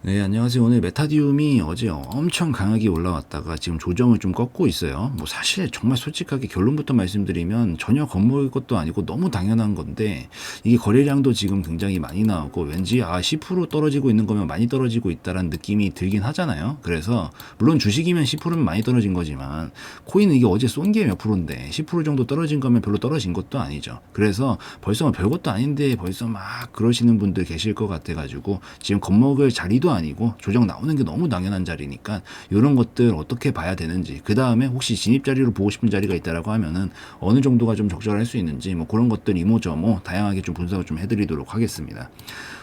네, 안녕하세요. 오늘 메타디움이 어제 엄청 강하게 올라왔다가 지금 조정을 좀 꺾고 있어요. 뭐 사실 정말 솔직하게 결론부터 말씀드리면 전혀 겁먹을 것도 아니고 너무 당연한 건데 이게 거래량도 지금 굉장히 많이 나오고 왠지 아 10% 떨어지고 있는 거면 많이 떨어지고 있다라는 느낌이 들긴 하잖아요. 그래서 물론 주식이면 10%면 많이 떨어진 거지만 코인은 이게 어제 쏜 게 몇 프로인데 10% 정도 떨어진 거면 별로 떨어진 것도 아니죠. 그래서 벌써 뭐 별것도 아닌데 벌써 막 그러시는 분들 계실 것 같아가지고 지금 겁먹을 자리도 아니고 조정 나오는 게 너무 당연한 자리니까 이런 것들 어떻게 봐야 되는지 그 다음에 혹시 진입 자리로 보고 싶은 자리가 있다라고 하면은 어느 정도가 좀 적절할 수 있는지 뭐 그런 것들 이모저모 다양하게 좀 분석을 좀 해드리도록 하겠습니다.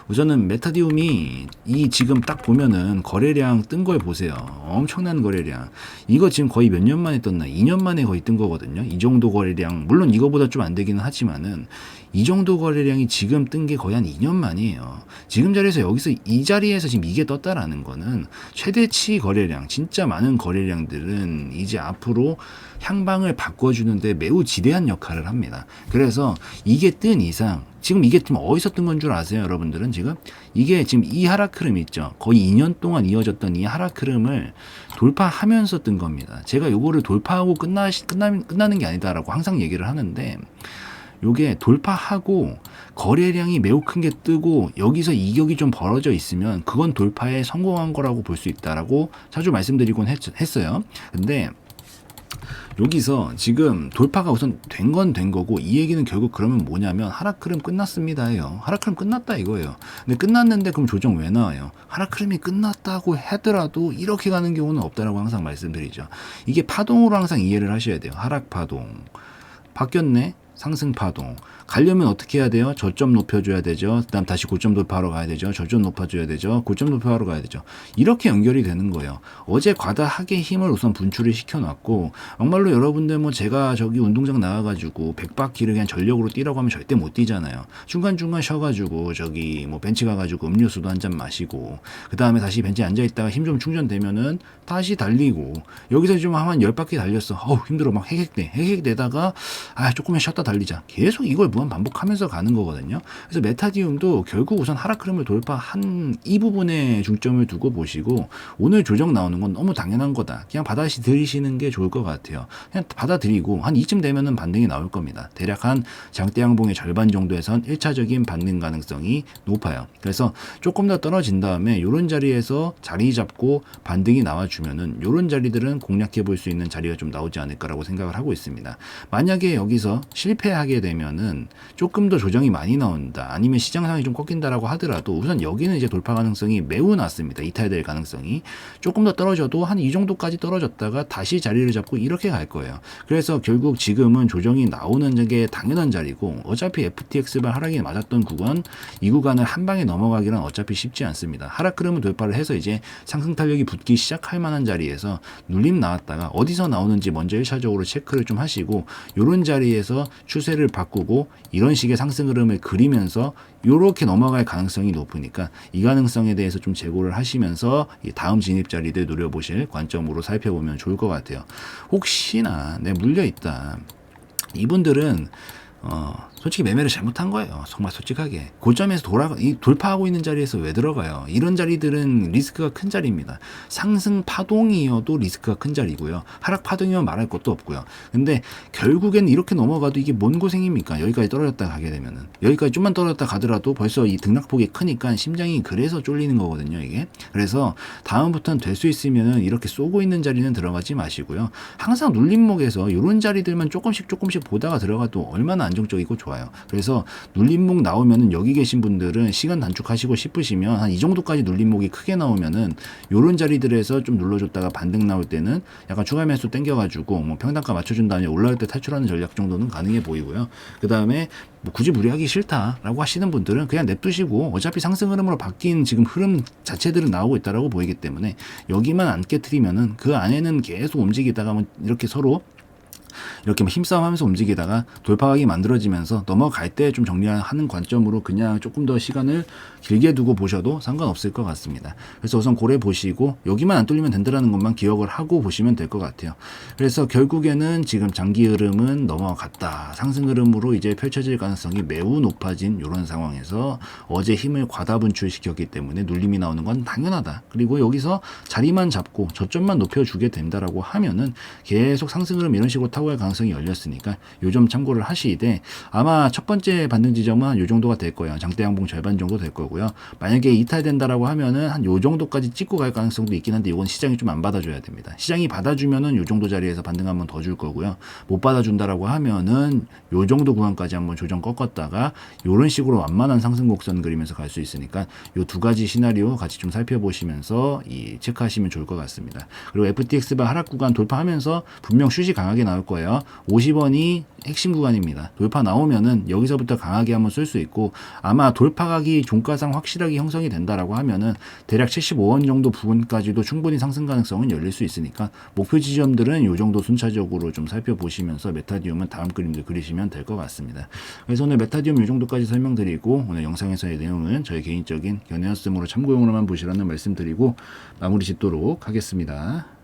우선은 메타디움이 이 지금 딱 보면은 거래량 뜬 걸 보세요. 엄청난 거래량. 이거 지금 거의 몇 년 만에 떴나? 2년 만에 거의 뜬 거거든요. 이 정도 거래량. 물론 이거보다 좀 안 되기는 하지만은 이 정도 거래량이 지금 뜬 게 거의 한 2년 만이에요. 지금 자리에서 여기서 이 자리에서 지금 이게 떴다라는 거는 최대치 거래량, 진짜 많은 거래량들은 이제 앞으로 향방을 바꿔주는데 매우 지대한 역할을 합니다. 그래서 이게 뜬 이상 지금 이게 지금 어디서 뜬 건 줄 아세요, 여러분들은 지금? 이게 지금 이 하락 흐름 있죠. 거의 2년 동안 이어졌던 이 하락 흐름을 돌파하면서 뜬 겁니다. 제가 요거를 돌파하고 끝나, 끝나, 끝나는 게 아니다라고 항상 얘기를 하는데, 요게 돌파하고 거래량이 매우 큰 게 뜨고 여기서 이격이 좀 벌어져 있으면 그건 돌파에 성공한 거라고 볼 수 있다라고 자주 말씀드리곤 했, 했어요. 근데 여기서 지금 돌파가 우선 된 건 된 거고 이 얘기는 결국 그러면 뭐냐면 하락 흐름 끝났습니다예요. 하락 흐름 끝났다 이거예요. 근데 끝났는데 그럼 조정 왜 나와요? 하락 흐름이 끝났다고 하더라도 이렇게 가는 경우는 없다라고 항상 말씀드리죠. 이게 파동으로 항상 이해를 하셔야 돼요. 하락 파동. 바뀌었네. 상승 파동. 가려면 어떻게 해야 돼요? 저점 높여줘야 되죠. 그다음 다시 고점 돌파하러 가야 되죠. 저점 높아줘야 되죠. 고점 돌파하러 가야 되죠. 이렇게 연결이 되는 거예요. 어제 과다하게 힘을 우선 분출을 시켜놨고 정말로 여러분들 뭐 제가 저기 운동장 나가가지고 100바퀴를 그냥 전력으로 뛰라고 하면 절대 못 뛰잖아요. 중간 중간 쉬어가지고 저기 뭐 벤치 가가지고 음료수도 한 잔 마시고 그 다음에 다시 벤치에 앉아 있다가 힘 좀 충전되면은 다시 달리고 여기서 좀한 10바퀴 달렸어. 어우 힘들어 막 해객돼. 해객되다가 아 조금만 쉬었다 달리자. 계속 이걸 무한 반복하면서 가는 거거든요. 그래서 메타디움도 결국 우선 하락 흐름을 돌파한 이 부분에 중점을 두고 보시고 오늘 조정 나오는 건 너무 당연한 거다. 그냥 받아들이시는 게 좋을 것 같아요. 그냥 받아들이고 한 이쯤 되면은 반등이 나올 겁니다. 대략 한 장대 양봉의 절반 정도에선 1차적인 반등 가능성이 높아요. 그래서 조금 더 떨어진 다음에 이런 자리에서 자리 잡고 반등이 나와주면은 이런 자리들은 공략해 볼 수 있는 자리가 좀 나오지 않을까라고 생각을 하고 있습니다. 만약에 여기서 실 패하게 되면은 조금 더 조정이 많이 나온다. 아니면 시장 상황이 좀 꺾인다라고 하더라도 우선 여기는 이제 돌파 가능성이 매우 낮습니다. 이탈될 가능성이 조금 더 떨어져도 한 이 정도까지 떨어졌다가 다시 자리를 잡고 이렇게 갈 거예요. 그래서 결국 지금은 조정이 나오는 게 당연한 자리고 어차피 FTX발 하락이 맞았던 구간 이 구간을 한 방에 넘어가기는 어차피 쉽지 않습니다. 하락 흐름을 돌파를 해서 이제 상승 탄력이 붙기 시작할 만한 자리에서 눌림 나왔다가 어디서 나오는지 먼저 1차적으로 체크를 좀 하시고 요런 자리에서 추세를 바꾸고 이런 식의 상승 흐름을 그리면서 요렇게 넘어갈 가능성이 높으니까 이 가능성에 대해서 좀 재고를 하시면서 이 다음 진입 자리들 노려보실 관점으로 살펴보면 좋을 것 같아요. 혹시나 내 물려 있다. 이분들은 어, 솔직히 매매를 잘못한 거예요. 정말 솔직하게. 고점에서 돌아, 이 돌파하고 있는 자리에서 왜 들어가요? 이런 자리들은 리스크가 큰 자리입니다. 상승 파동이어도 리스크가 큰 자리고요. 하락 파동이면 말할 것도 없고요. 근데 결국엔 이렇게 넘어가도 이게 뭔 고생입니까? 여기까지 떨어졌다 가게 되면은. 여기까지 좀만 떨어졌다 가더라도 벌써 이 등락폭이 크니까 심장이 그래서 쫄리는 거거든요, 이게. 그래서 다음부터는 될 수 있으면은 이렇게 쏘고 있는 자리는 들어가지 마시고요. 항상 눌림목에서 이런 자리들만 조금씩 조금씩 보다가 들어가도 얼마나 안 정적이고 좋아요. 그래서 눌림목 나오면은 여기 계신 분들은 시간 단축하시고 싶으시면 한 이 정도까지 눌림목이 크게 나오면은 요런 자리들에서 좀 눌러줬다가 반등 나올 때는 약간 추가 매수 땡겨가지고 뭐 평단가 맞춰준 다음에 올라올 때 탈출하는 전략 정도는 가능해 보이고요. 그 다음에 뭐 굳이 무리하기 싫다라고 하시는 분들은 그냥 냅두시고 어차피 상승 흐름으로 바뀐 지금 흐름 자체들은 나오고 있다라고 보이기 때문에 여기만 안 깨트리면은 그 안에는 계속 움직이다가 뭐 이렇게 서로 이렇게 막 힘싸움하면서 움직이다가 돌파각이 만들어지면서 넘어갈 때 좀 정리하는 관점으로 그냥 조금 더 시간을 길게 두고 보셔도 상관없을 것 같습니다. 그래서 우선 고래 보시고 여기만 안 뚫리면 된다라는 것만 기억을 하고 보시면 될 것 같아요. 그래서 결국에는 지금 장기 흐름은 넘어갔다. 상승 흐름으로 이제 펼쳐질 가능성이 매우 높아진 이런 상황에서 어제 힘을 과다 분출시켰기 때문에 눌림이 나오는 건 당연하다. 그리고 여기서 자리만 잡고 저점만 높여주게 된다라고 하면은 계속 상승 흐름 이런 식으로 타고 갈 가능성이 열렸으니까 요 점 참고를 하시되 아마 첫 번째 반등 지점은 요 정도가 될 거예요. 장대 양봉 절반 정도 될 거고요. 만약에 이탈된다라고 하면은 한 요 정도까지 찍고 갈 가능성도 있긴 한데 이건 시장이 좀 안 받아줘야 됩니다. 시장이 받아주면은 요 정도 자리에서 반등 한번 더 줄 거고요. 못 받아준다라고 하면은 요 정도 구간까지 한번 조정 꺾었다가 요런 식으로 완만한 상승 곡선 그리면서 갈 수 있으니까 요 두 가지 시나리오 같이 좀 살펴보시면서 이 체크하시면 좋을 것 같습니다. 그리고 FTX바 하락 구간 돌파하면서 분명 슛이 강하게 나올 거예요. 50원이 핵심 구간입니다. 돌파 나오면은 여기서부터 강하게 한번 쓸 수 있고 아마 돌파각이 종가상 확실하게 형성이 된다라고 하면은 대략 75원 정도 부분까지도 충분히 상승 가능성은 열릴 수 있으니까 목표 지점들은 요 정도 순차적으로 좀 살펴보시면서 메타디움은 다음 그림들 그리시면 될 것 같습니다. 그래서 오늘 메타디움 요 정도까지 설명드리고 오늘 영상에서의 내용은 저희 개인적인 견해였으므로 참고용으로만 보시라는 말씀드리고 마무리 짓도록 하겠습니다.